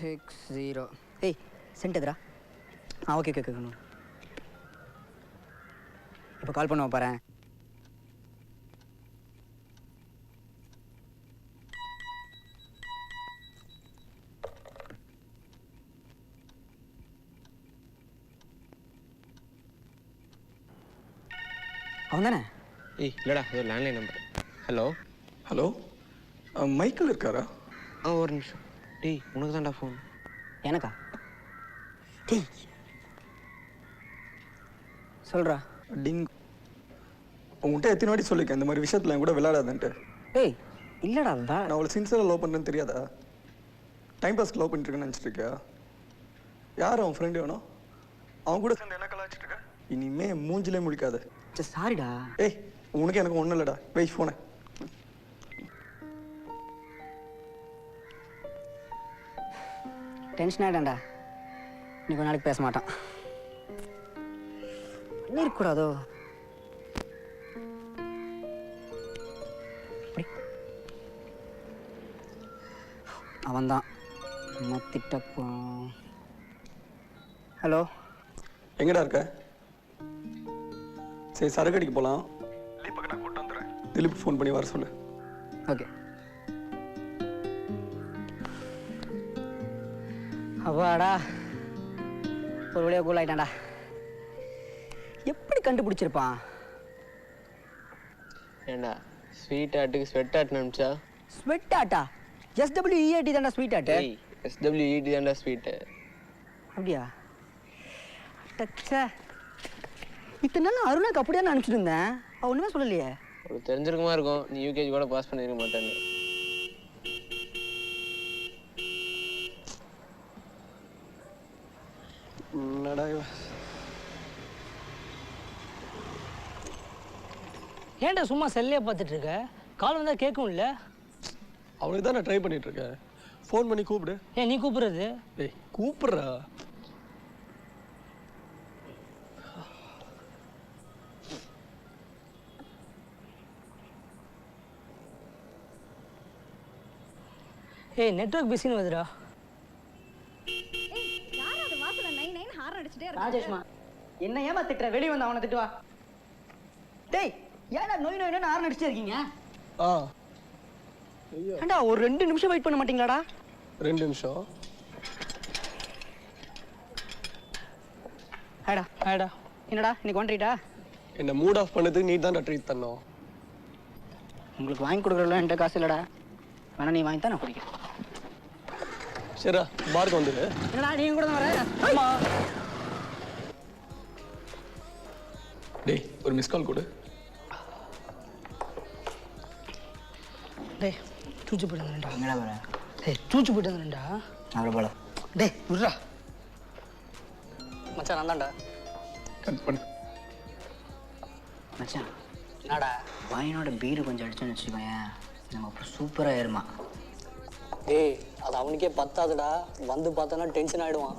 Six zero ஏய் send எதுரா ஆ ஓகே ஓகே ஓகே இப்போ கால் பண்ணுவோம் பாரு அவன் தானே ஏய் இல்லைடா இது landline number hello hello Michael இருக்காரா ஆ ஒரு நிமிஷம் டேய் உனக்கு தான்டா ஃபோன் எனக்கா? டேய். சொல்கிறா டிங். உங்கள்கிட்ட எத்தனை வாட்டி சொல்லியிருக்கேன் இந்த மாதிரி விஷயத்தில் என் கூட விளையாடாதுன்ட்டு. ஏய் இல்லைடா வே நான் அவளை சின்சியராக லவ் பண்ணுறேன்னு தெரியாதா? டைம் பாஸ்க்கு லவ் பண்ணிட்டு இருக்கேன்னு நினச்சிட்டு இருக்கியா? யார் அவன் ஃப்ரெண்டு வேணும் அவன் கூட சேர்ந்து என்ன கலாச்சிட்டு இருக்க? இனிமே மூஞ்சிலே முழிக்காத. சரி சாரிடா ஏய் உனக்கு எனக்கு ஒன்றும் இல்லைடா. வெயிட் ஃபோனை டென்ஷன் ஆகிட்டேன்டா நீ கொஞ்ச நாளைக்கு பேச மாட்டான். பண்ணிருக்கூடாதோ? அவன்தான். மத்திட்டப்போ ஹலோ? எங்கடா இருக்க? சரி சரக்கு அடிக்க போகலாம் திலீப் ஃபோன் பண்ணி வர சொல்லு. ஓகே. அப்பாடா ஒரு வழியாக கூல் ஆயிட்டான்டா. எப்படி கண்டுபிடிச்சிருப்பான்? ஏண்டா ஸ்வீட் ஆட்டுக்கு ஸ்வெட் ஆட் நினச்சா sweat atta? S W E A T தான்டா ஸ்வீட் ஆட்டு. எஸ்டபிள்யூஇடி தான்டா ஸ்வீட்டு அப்படியா? டச்சா இத்தனை நாள் அருணாக்கு அப்படியே நான் அனுப்பிச்சிட்டு இருந்தேன். அவ ஒன்றுமே சொல்லலையே. ஒரு தெரிஞ்சிருக்குமா இருக்கும். நீ யூகேஜி கூட பாஸ் பண்ணிருக்க மாட்டேன்னு. என்னடா? ஏன்டா சும்மா செல்லையே பார்த்துட்டு இருக்க கால் வந்தா கேட்கும் இல்ல அவனுக்கு தான் நான் ட்ரை பண்ணிட்டு இருக்கேன் ஃபோன் பண்ணி கூப்பிடு. ஏன் நீ கூப்பிடுறது? ஏய் கூப்பிட்றா. ஏய் நெட்வொர்க் பிஸின்னு வருதுடா. நை அடிச்சுட்டே இருக்கு ராஜேஷ்மா என்ன ஏமா திட்டுற? வெளியே வந்து அவனை திட்டுவா? டேய் ஏன்டா நோய் நோய் ஆறு நடிச்சிட்டு இருக்கீங்க? ஆ. ஏண்டா ஒரு ரெண்டு நிமிஷம் வெயிட் பண்ண மாட்டீங்களாடா? ரெண்டு நிமிஷம். ஹேடா ஆடா என்னடா இன்னைக்கு வந்துட்டா என்னை மூட் ஆஃப் பண்ணதுக்கு நீ தான் ட்ரீட் தரணும் உங்களுக்கு வாங்கி கொடுக்குறதுல என்கிட்ட காசு இல்லைடா. வேணா நீ வாங்கி தான் நான் குடிக்கிறேன். சரிடா பார்க்கு வந்துடு என்னடா நீங்க கூட தான் வர? ஆமா டேய் ஒரு மிஸ் கால் கொடு. டேய் தூச்சு போயிட்டு வந்துடா எங்கடா வர டேய் தூச்சு போயிட்டு வந்துடா அவ்வளோ போல டேய் விட்றா. மச்சான் நான் தான்டா. கட் பண்ணு. மச்சான் என்னடா? வாயினோட பீரு கொஞ்சம் அடிச்சோன்னு வச்சுக்கோயேன். நம்ம அப்புறம் சூப்பராக ஏறுமா. டேய் அது அவனுக்கே பத்தாதுடா. வந்து பார்த்தோன்னா டென்ஷன் ஆயிடுவான்.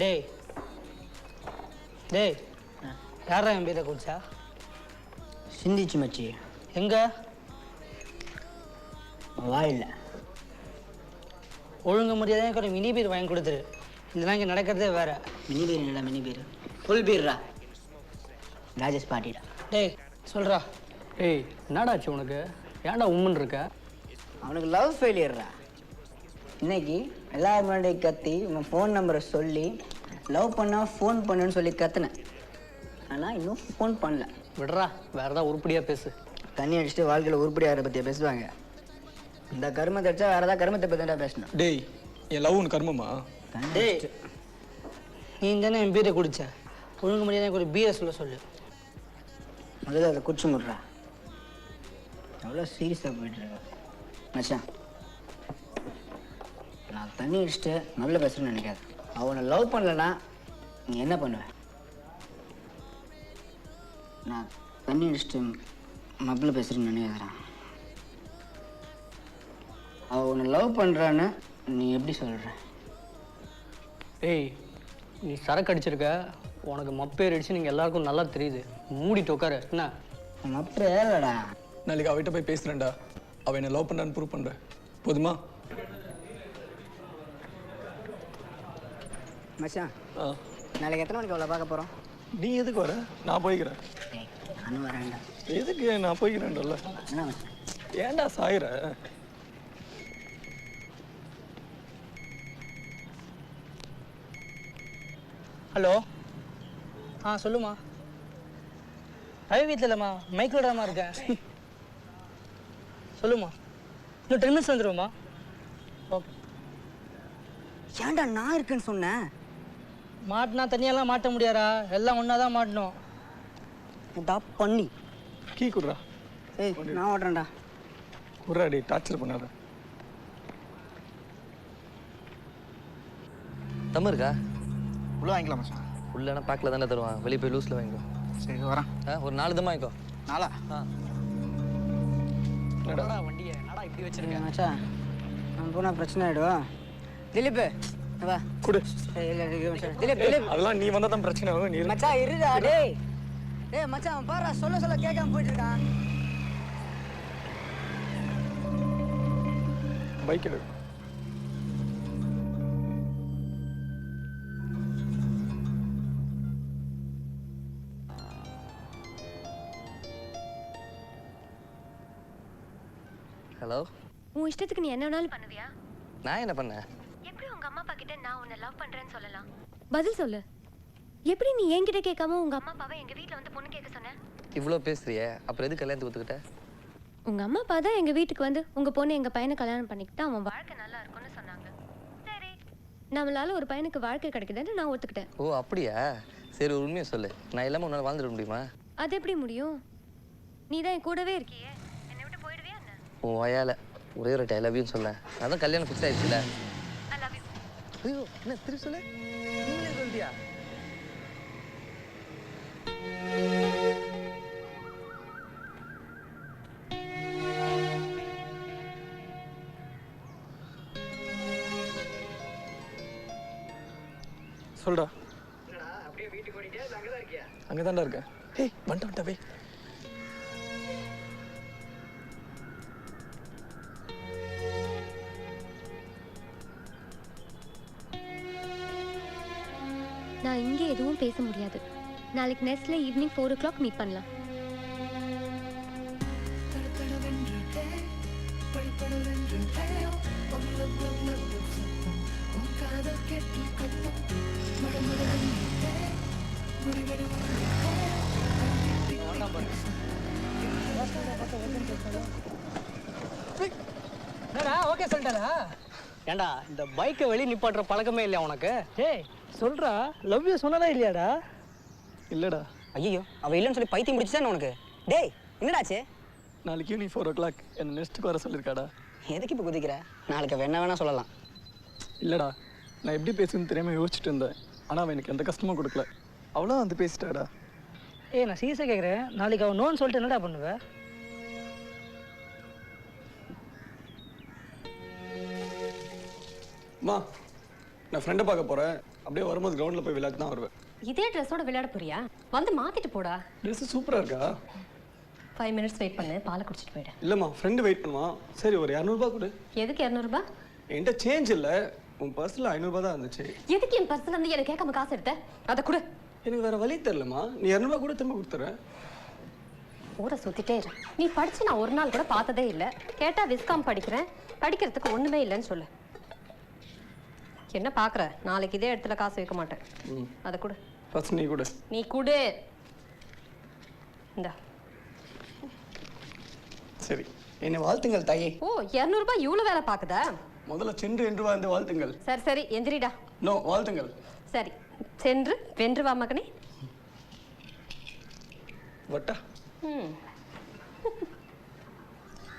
டேய். டேய். யாரா என் பேரை குடிச்சா? சிந்திச்சு மச்சி. எங்க? வாயில் ஒழுங்கு மரியாதையாக கொஞ்சம் மினி பீர் வாங்கி கொடுத்துரு. இதெல்லாம் இங்கே நடக்கிறதே வேற. மினி பீர் இல்லைடா மினி பீர்? ஃபுல் பீர்ரா. ராஜேஷ் பாட்டிடா. டேய் சொல்றா. ஏய் என்னடாச்சு உனக்கு? ஏன்டா உம்முன்னு இருக்க? அவனுக்கு லவ் ஃபெயிலியர்ரா இன்னைக்கு எல்லாரும் முன்னாடி கத்தி உன் ஃபோன் நம்பரை சொல்லி லவ் பண்ணா ஃபோன் பண்ணுன்னு சொல்லி கத்துனேன். ஆனால் இன்னும் ஃபோன் பண்ணல. விடுறா வேற ஏதாவது உருப்படியாக பேசு. தண்ணி அடிச்சுட்டு வாழ்க்கையில் உருப்படியாகிற பற்றிய பேசுவாங்க? இந்த கருமத்தை அடிச்சா வேறு ஏதாவது கருமத்தை பற்றி தான் பேசணும். டேய் என் லவ் உனக்கு கர்மமா? டேய் நீ தானே என் பீரை குடிச்ச. ஒழுங்கு மரியாதை ஒரு பீரை சொல்ல சொல்லு. முதல்ல அதை குடிச்சு முடுறா. எவ்வளோ சீரியஸாக போயிட்டுருக்க மச்சான் நான் தண்ணி அடிச்சுட்டு நல்ல பேசுறேன்னு நினைக்காத. அவனை லவ் பண்ணலனா நீ என்ன பண்ணுவ? நான் தண்ணி அடிச்சுட்டு மப்பில் பேசுறேன்னு நினைக்காதடா அவ உன்னை லவ் பண்ணுறான்னு நீ எப்படி சொல்கிற ஏய் நீ சரக்கு அடிச்சிருக்க. உனக்கு மப்பேர் அடிச்சு நீங்கள் எல்லாருக்கும் நல்லா தெரியுது. மூடிட்டு உட்காரு. என்ன? அப்புறம் ஏறலடா. நாளைக்கு அவகிட்ட போய் பேசுகிறேன்டா அவள் என்னை லவ் பண்ணுறான்னு ப்ரூவ் பண்ணுறேன் போதுமா? மச்சான். ஆ. நாளைக்கு எத்தனை மணிக்கு அவ்வளோ பார்க்க போகிறோம் நீ எதுக்கு வர? நான் போய்க்கிறேன். ஏய் நானும் வரேன்டா எதுக்கு நான் போய்க்கிறேன்டல்ல ஏன்டா சாயிர ஹலோ. ஆ சொல்லுமா. ரவி வீட்டில் இல்லைம்மா. மைக்கிளோடாமா இருக்கேன் சொல்லுமா. இன்னும் டென் மினிட்ஸ் வந்துடுவோம்மா ஓகே ஏன்டா நான் இருக்குன்னு சொன்னேன்? மாட்டினா தனியாலாம் மாட்ட முடியாதா? எல்லாம் ஒன்றா தான் மாட்டணும். டா பண்ணி. கீ குடுறா. ஏய் நான் ஓடுறேன்டா. குடுறா டே டார்ச்சர் பண்ணாத. தம்ம இருக்கா? உள்ள வாங்கிக்கலாம் மச்சான். உள்ளனா பேக்கில் தானே தருவான். வெளியே போய் லூஸில் வாங்கிக்கோ. சரி வரேன். ஆ ஒரு நாலு தம்மா வாங்கிக்கோ. நாளா வண்டியை? என்னடா இப்படி வச்சிருக்க? ஏய் மச்சான் நான் போனால் பிரச்சனை ஆகிடும் திலீப் வா. குடு. ஏய், இல்ல, இல்ல, மச்சான். திலீப் திலீப் அதெல்லாம் நீ வந்தால் தான் பிரச்சனை ஆகும் நீ. மச்சான் இருடா டேய். டேய் மச்சான் அவன் பாரு சொல்ல சொல்ல கேட்காம போயிட்டு இருக்கான் பைக் எடு ஹலோ. உன் இஷ்டத்துக்கு நீ என்ன வேணாலும் பண்ணுவியா? நான் என்ன பண்ணேன் எப்படி உங்க அம்மா அப்பா கிட்ட நான் உன்னை லவ் பண்றேன்னு சொல்லலாம். பதில் சொல்லு. எப்படி நீ என்கிட்ட கேட்காம உங்க அம்மா அப்பாவை எங்க வீட்ல வந்து பொண்ணு கேட்க சொன்ன? இவ்வளோ பேசுறியே அப்புறம் எது கல்யாணத்துக்கு ஒத்துக்கிட்ட? உங்க அம்மா அப்பா தான் எங்க வீட்டுக்கு வந்து உங்க பொண்ணு எங்க பையனை கல்யாணம் பண்ணிக்கிட்டா அவன் வாழ்க்கை நல்லா இருக்கும்னு சொன்னாங்க. சரி. நம்மளால ஒரு பையனுக்கு வாழ்க்கை கிடைக்குதுன்னு நான் ஒத்துக்கிட்டேன். ஓ அப்படியா? சரி ஒரு உண்மையை சொல்லு. நான் இல்லாமல் உன்னால் வாழ்ந்துட முடியுமா? அது எப்படி முடியும்? நீ தான் என் கூடவே இருக்கியே. என்னை விட்டு போயிடுவியா என்ன? உன் வயால ஒரே ஒரு ஐ லவ்யூன்னு சொல்ல அதான் கல்யாணம் ஃபிக்ஸ் ஆயிடுச்சுல. ஐயோ என்ன திருப்பி சொல்லு? நீங்களே சொல்லிட்டியா சொல்டா அங்கே தான்டா இருக்கேன். ஏய் வந்துட்டு வந்துட்டா போய் எதுவும் பேச முடியாது. நாளைக்கு நெக்ஸ்ட்ல evening four o'clock meet பண்ணலாம். என்னடா ஓகே சொல்லிட்டாரா? ஏன்டா இந்த பைக்கை வெளியே நிப்பாட்டுற பழக்கமே இல்லையா உனக்கு? ஏய் சொல்றா? லவ் யூ சொன்னதா இல்லையாடா? இல்லைடா. ஐயோ அவ இல்லைன்னு சொல்லி பைத்தியம் முடிச்சுதான் உனக்கு? டேய் என்னடாச்சு? நாளைக்கு ஈவினிங் ஃபோர் ஓ கிளாக் என்னை நெக்ஸ்ட்டுக்கு வர சொல்லியிருக்காடா எதுக்கு இப்போ குதிக்கிற? நாளைக்கு என்ன வேணா சொல்லலாம். இல்லைடா நான் எப்படி பேசுன்னு தெரியாமல் யோசிச்சுட்டு இருந்தேன். ஆனால் அவன் எனக்கு எந்த கஷ்டமும் கொடுக்கல. அவ்வளோ வந்து பேசிட்டாடா. ஏய் நான் சீரியஸாக கேட்குறேன் நாளைக்கு அவன் நோன்னு சொல்லிட்டு என்னடா பண்ணுவ? அம்மா நான் ஃப்ரெண்டை பார்க்க போகிறேன் அப்படியே வரும்போது கிரவுண்டில் போய் விளையாட்டு தான் வருவேன். இதே ட்ரெஸ்ஸோட விளையாட போறியா? வந்து மாத்திட்டு போடா. ட்ரெஸ்ஸு சூப்பராக இருக்கா? ஃபைவ் மினிட்ஸ் வெயிட் பண்ணு பாலை குடிச்சிட்டு போயிடு. இல்லைம்மா ஃப்ரெண்டு வெயிட் பண்ணுவான் சரி ஒரு இரநூறுபா கொடு. எதுக்கு இரநூறுபா? என்கிட்ட சேஞ்ச் இல்லை. உன் பர்ஸில் ஐநூறுபா தான் இருந்துச்சு. எதுக்கு என் பர்சனல் இருந்து எனக்கு கேட்காம காசு எடுத்த? அதை கொடு. எனக்கு வேற வழி தெரிலம்மா நீ இரநூறுபா கூட திரும்ப கொடுத்துறேன் ஊரை சுத்திட்டே இரு. நீ படிச்சு நான் ஒரு நாள் கூட பார்த்ததே இல்லை. கேட்டா விஸ்காம் படிக்கிறேன். படிக்கிறதுக்கு ஒண்ணுமே இல்லைன்னு சொல்லு. என்ன பாக்குற? நாளைக்கு இதே இடத்துல காசு வைக்க மாட்டேன். ம். அதை கொடு. ஃபர்ஸ்ட் நீ கொடு. நீ கொடு. இந்தா. சரி. என்னை வாழ்த்துங்கள் தாயே. ஓ இரநூறுபா இவ்வளோ வேலை பார்க்குதா முதல்ல சென்று என்று வாழ்ந்து வாழ்த்துங்கள். சரி சரி. எந்திரிடா. நோ வாழ்த்துங்கள். சரி. சென்று வென்று வா மகனே. வட்டா. ம்.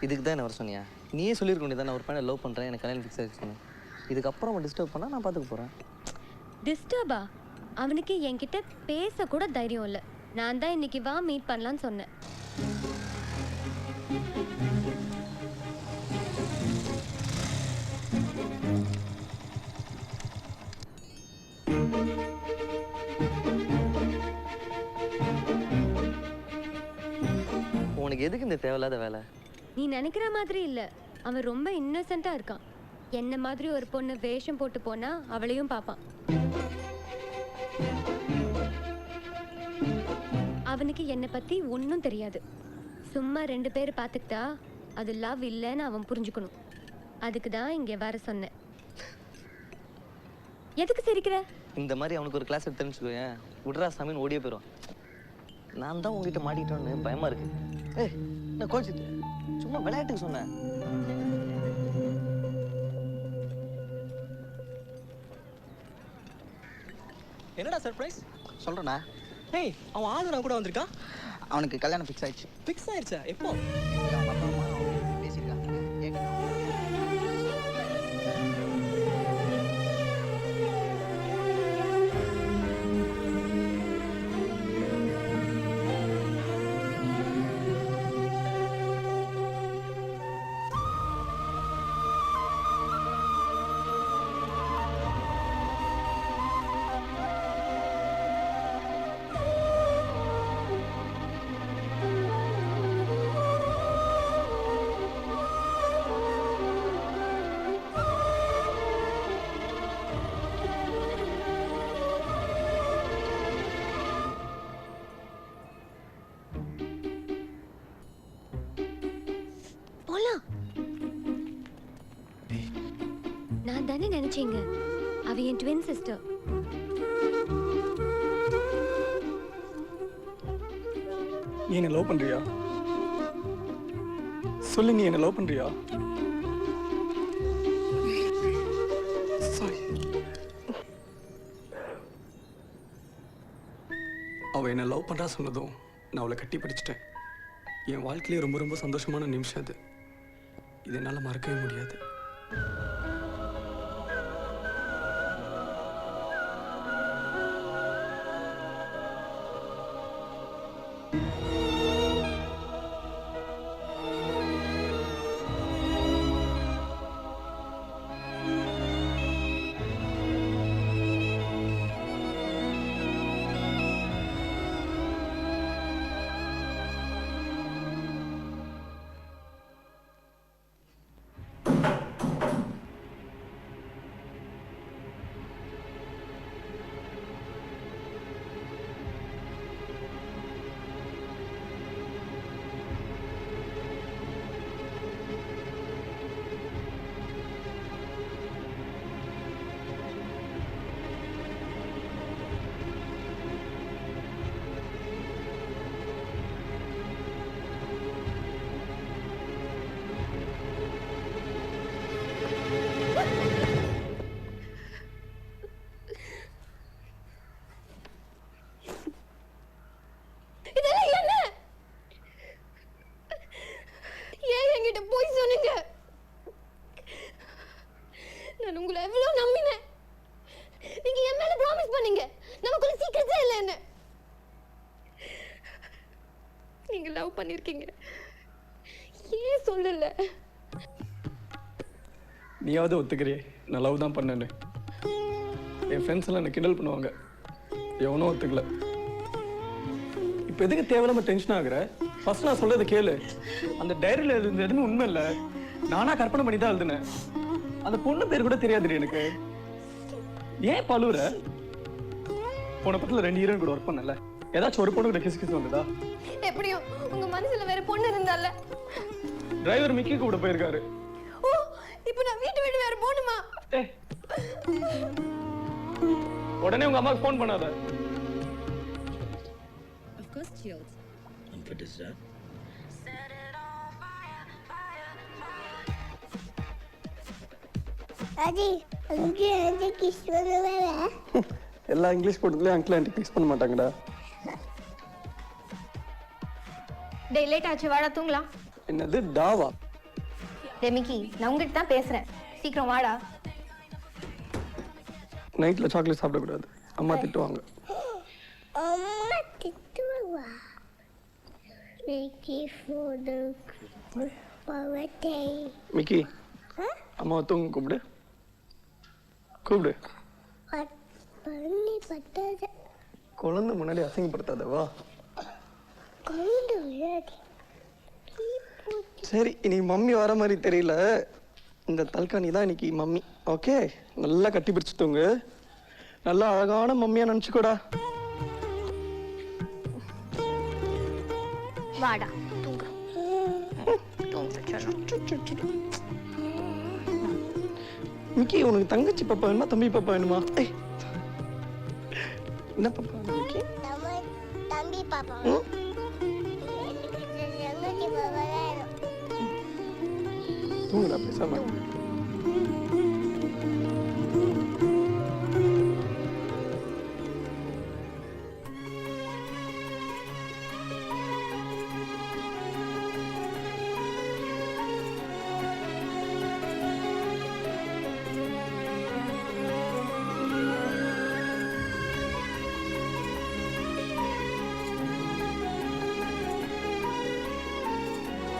இதுக்கு தான் என்ன வர சொன்னியா? நீயே சொல்லியிருக்க வேண்டியது நான் ஒரு பையனை லவ் பண்ணுறேன் எனக்கு கல்யாணம் ஃபிக்ஸ் ஆகிடுச்சு இதுக்கப்புறம் அவன் டிஸ்டர்ப் பண்ணால் நான் பார்த்துக்க போகிறேன் டிஸ்டர்பா அவனுக்கு என்கிட்ட பேசக்கூட தைரியம் இல்லை. நான் தான் இன்னைக்கு வா மீட் பண்ணலான்னு சொன்னேன். உனக்கு எதுக்கு இந்த தேவையில்லாத வேலை? நீ நினைக்கிற மாதிரி இல்லை. அவன் ரொம்ப இன்னசென்ட்டாக இருக்கான். என்ன மாதிரி ஒரு பொண்ணு வேஷம் போட்டு போனா அவளையும் பார்ப்பான் அவனுக்கு என்னை பத்தி ஒன்றும் தெரியாது. சும்மா ரெண்டு பேர் பார்த்துக்கிட்டா அது லவ் இல்லைன்னு அவன் புரிஞ்சுக்கணும். அதுக்கு தான் இங்கே வர சொன்னேன். எதுக்கு சிரிக்கிற? இந்த மாதிரி அவனுக்கு ஒரு கிளாஸ் எடுத்துன்னு வச்சுக்கோயேன். விட்றா சாமின்னு ஓடியே போயிடும் நான் தான் உங்ககிட்ட மாட்டிக்கிட்டோன்னு பயமா இருக்கு. ஏய் நான் கோச்சிட்டு சும்மா விளையாட்டுக்கு சொன்னேன். என்னடா சர்ப்ரைஸ் சொல்கிறேண்ணா ஏய் அவன் ஆளு நான் கூட வந்திருக்கான்? அவனுக்கு கல்யாணம் ஃபிக்ஸ் ஆயிடுச்சு. ஃபிக்ஸ் ஆயிடுச்சா? எப்போ? போலாம். நான் தானே நினைச்சீங்க. அவ என் ட்வின் சிஸ்டர் நீ என்ன லவ் பண்றியா? சொல்லு நீ என்ன லவ் பண்றியா? சாரி அவ என்ன லவ் பண்றா சொன்னதும் நான் அவளை கட்டி பிடிச்சிட்டேன். என் வாழ்க்கையிலே ரொம்ப ரொம்ப சந்தோஷமான நிமிஷம் அது. இது என்னால் மறக்கவே முடியாது. நீங்க பண்ணிருக்கீங்க? ஏன் சொல்லல? நீயாவது ஒத்துக்கிறியே. நான் லவ் தான் பண்ணேன்னு. என் ஃப்ரெண்ட்ஸ் எல்லாம் என்னை கிண்டல் பண்ணுவாங்க. எவனும் ஒத்துக்கல. இப்போ எதுக்கு தேவையில்லாம டென்ஷன் ஆகுற? ஃபர்ஸ்ட் நான் சொல்றதை கேளு. அந்த டைரியில் எழுதுனது எதுவும் உண்மை இல்லை. நானா கற்பனை பண்ணி தான் எழுதுனேன். அந்த பொண்ணு பேர் கூட தெரியாதுடி எனக்கு. ஏன் பழுவுற? போன படத்தில் ரெண்டு ஹீரோயின் கூட ஒர்க் பண்ணல. ஏதாச்சும் ஒரு பொண்ணு கூட கிசு கிசு வந்ததா? எப்படியும் உங்க மனசுல வேற பொண்ணு இருந்தால. டிரைவர் மிக்கி கூட போயிருக்காரு. ஓ இப்போ நான் வீட்டு விட்டு வேற போகணுமா? ஏ. உடனே உங்க அம்மாவுக்கு ஃபோன் பண்ணாத. அடி அங்கே வந்து கிஸ் பண்ணுவேன் எல்லா இங்கிலீஷ் படத்துலயும் அங்கிள் ஆண்டி பிக்ஸ் பண்ண மாட்டாங்கடா. டே லேட் ஆச்சு வாடா தூங்கலாம். என்னது டாவா? டே மிக்கி நான் உங்ககிட்ட தான் பேசுறேன். சீக்கிரம் வாடா. நைட்ல சாக்லேட் சாப்பிடக்கூடாது. அம்மா திட்டுவாங்க. அம்மா திட்டுவா? Mickey for the birthday. Mickey அம்மாவை தூங்க கூப்பிடு. கூப்பிடு. பட் பண்ணி பட்டது குழந்தை முன்னாடி அசிங்கப்படுத்தாத வா. சரி இன்னைக்கு மம்மி வர மாதிரி தெரியல. இந்த தல்காணி தான் இன்னைக்கு மம்மி. ஓகே? நல்லா கட்டி பிடிச்சு தூங்கு நல்லா அழகான மம்மியா நினச்சிக்கோடா. வாடா மிக்கி உனக்கு தங்கச்சி பாப்பா வேணுமா? தம்பி பாப்பா வேணுமா? என்ன பாப்பா? மிக்கி தம்பி பாப்பா. ம்? எனக்கு தங்கச்சி பாப்பா வேணும் தூங்குடா பேசாம